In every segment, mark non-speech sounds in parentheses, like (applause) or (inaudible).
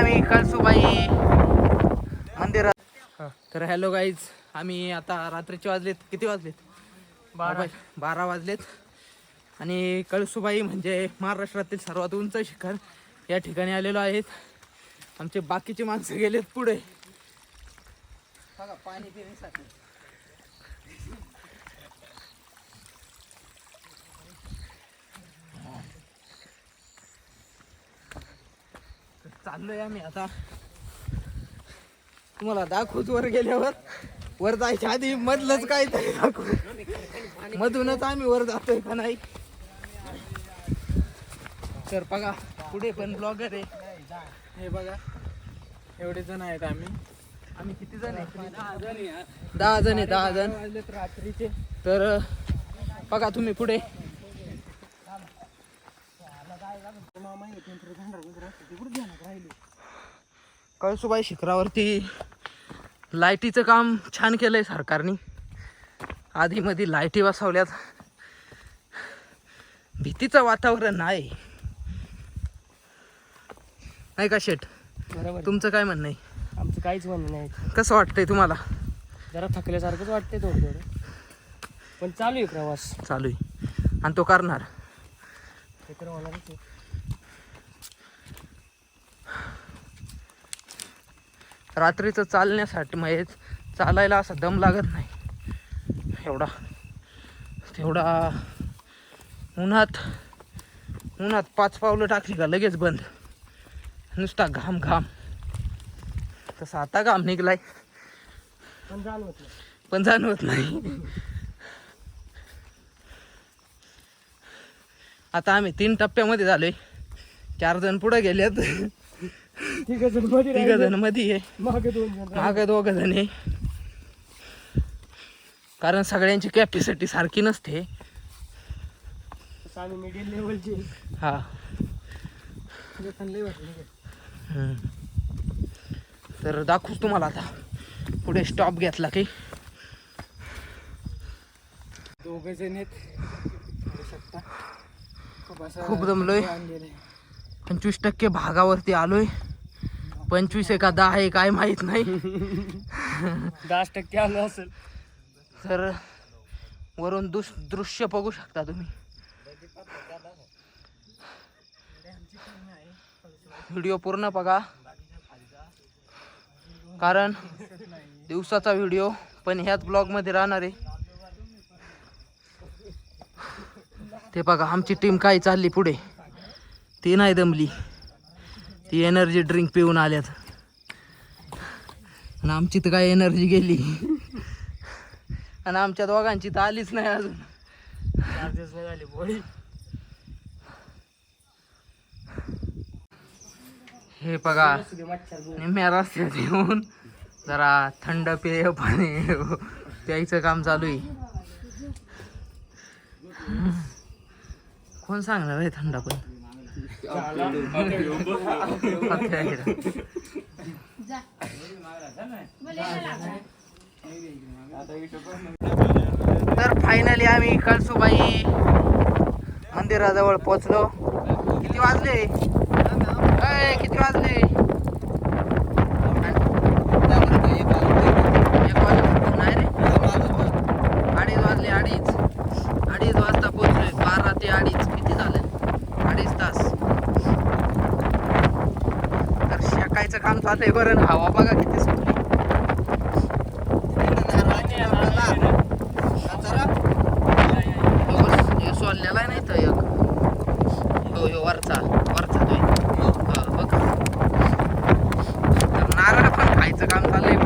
आम्ही कळसुबाई मंदिरात. तर हॅलो गाईज आम्ही आता रात्रीचे वाजलेत. किती वाजलेत? बारा. बारा वाजलेत. आणि कळसुबाई म्हणजे महाराष्ट्रातील सर्वात उंच शिखर या ठिकाणी आलेलो आहेत. आमचे बाकीचे माणसं गेलेत पुढे. बघा पाणी पिण्यासाठी. चाललोय आम्ही आता. तुम्हाला दाखवूच वर गेल्यावर? वर जायच्या आधी मधलंच काय तरी दाखवू. मधूनच आम्ही वर जातोय का नाही? तर बघा पुढे पण ब्लॉगर आहे. हे बघा एवढे जण आहेत आम्ही. आम्ही किती जण आहे दहा जण आहे दहा जण रात्रीचे तर बघा तुम्ही पुढे. कळसुबाई शिखरावरती लाईटीचं काम छान केलंय सरकारने. आधी मध्ये लाईटी बसवल्यात. भीतीचं वातावरण नाही नाही का शेठ? बरोबर. तुमचं काय म्हणणं आहे? आमचं काहीच म्हणणं नाही. कसं वाटतंय तुम्हाला? जरा थकल्यासारखंच वाटते थोडं थोडं पण चालू आहे प्रवास. चालू आहे. आणि तो करणार? ते तर होणारच आहे. रात्रीचं चालण्यासाठी म्हणजे चालायला असा दम लागत नाही. एवढा तेवढा उन्हात उन्हात पाच पावलं टाकली का लगेच बंद. नुसता घाम घाम. तसा आता घाम निघलाय. पण जाणवत नाही. पण जाणवत नाही. आता आम्ही तीन टप्प्यामध्ये झालोय. चार जण पुढे गेलेत. ठीक आहे मध्ये तिघ जणमध्ये आहे. मागे दोन जण. मागे दोघ जण आहे. कारण सगळ्यांची कॅपॅसिटी सारखी नसते. लेवलचे हा. तर दाखवूच तुम्हाला आता. पुढे स्टॉप घेतला की. दोघे जण आहेत. खूप आहे. पंचवीस टक्के भागावरती आलोय. पंचवीस आहे का दहा आहे काय माहीत नाही. (laughs) दहा टक्के आलं असेल. तर वरून दुस दृश्य बघू शकता तुम्ही. व्हिडिओ पूर्ण बघा. कारण दिवसाचा व्हिडिओ पण ह्याच ब्लॉगमध्ये राहणार आहे. ते बघा आमची टीम काय चालली पुढे. ती नाही दमली. ती एनर्जी ड्रिंक पिऊन आल्यात. आणि आमची तर काय एनर्जी गेली. आणि आमच्या दोघांची तर आलीच नाही अजून. झाले हे बघा निम्म्या रस्त्यात येऊन जरा थंड पेय पाणी प्यायचं काम चालू आहे. कोण सांगणार आहे थंड पण? तर फायनली आम्ही कळसुबाई मंदिराजवळ पोचलो किती वाजले? किती वाजले? अडीच वाजले अडीच. अडीच वाजता पोहोचलोय बारा ते अडीच तास तर शेकायचं काम चालू आहे बरं ना हवा बघा किती सुटली हे सोडलेला नाही तर एक. हो हो वरचा वरचा तो हो, बघ. तर नारळ पण खायचं काम चाललंय.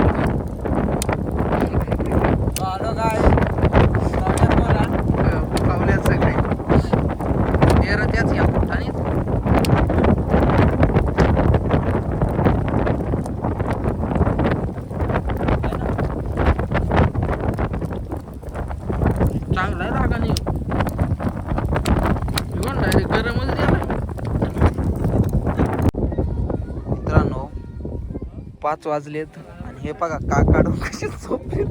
पाच वाजलेत. आणि हे बघा काकाडून कसे झोपलेत.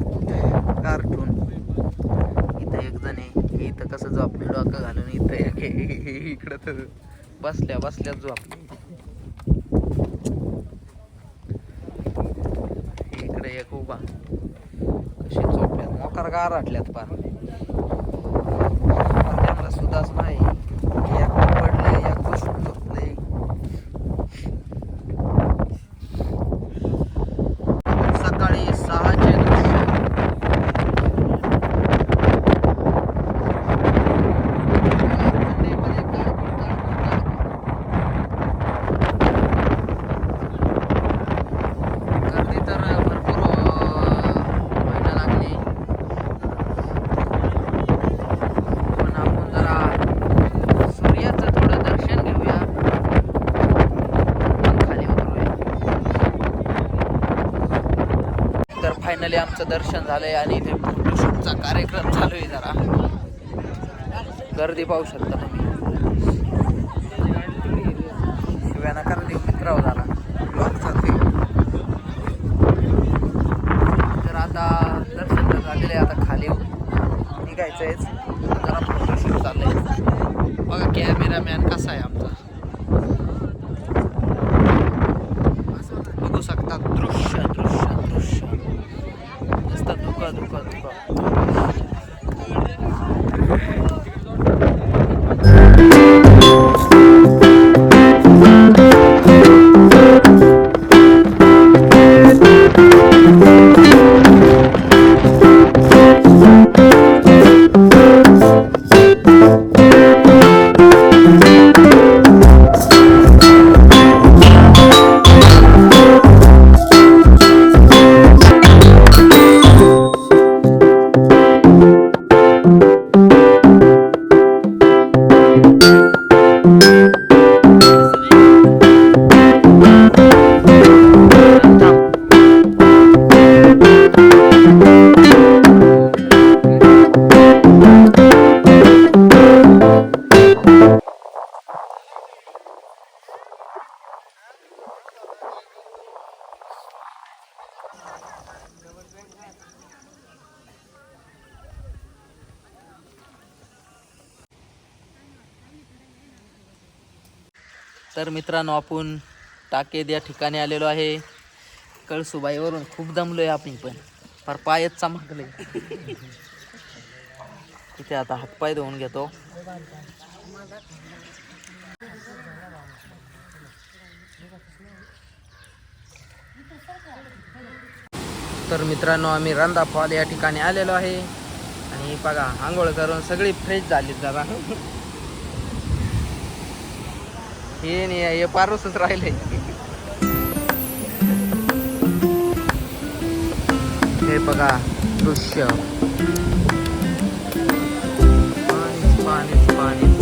कार्टून इथं एक जण आहे. इथं कसं झोपले? डोकं घालून इथं एक इकडं तर बसल्या बसल्या झोपले. इकडे एक उभा. कशी झोपल्यात मोकार गाराटल्यात पार सुद्धाच नाही. पण आपण जरा सूर्याचं थोडं दर्शन घेऊया. खाली उतरूया. तर फायनली आमचं दर्शन झालंय आणि इथे फोटोशूटचा कार्यक्रम चालू आहे जरा. गर्दी पाहू शकता तुम्ही. शिव्या नका मित्र होता झाला ब्लॉग चालते तर आता चाललेलं आहे. आता खाली निघायचं आहेच जरा फोटोशूट चाललंय. बघा कॅमेरामॅन कसा आहे आमचा. बघू शकता दृश्य दृश्य दृश्य. नुसतं धुका धुका धुका तर मित्रांनो आपण टाकेद या ठिकाणी आलेलो आहे. कळसुबाईवरून खूप दमलोय आपण पण. फार पायच चमकले तिथे आता हातपाय धुवून घेतो. तर मित्रांनो आम्ही रंदा फॉल या ठिकाणी आलेलो आहे. आणि बघा आंघोळ करून सगळी फ्रेश झाली जरा हे नाही हे पारूसच राहिले. हे बघा दृश्य. पाणीच पाणीच पाणी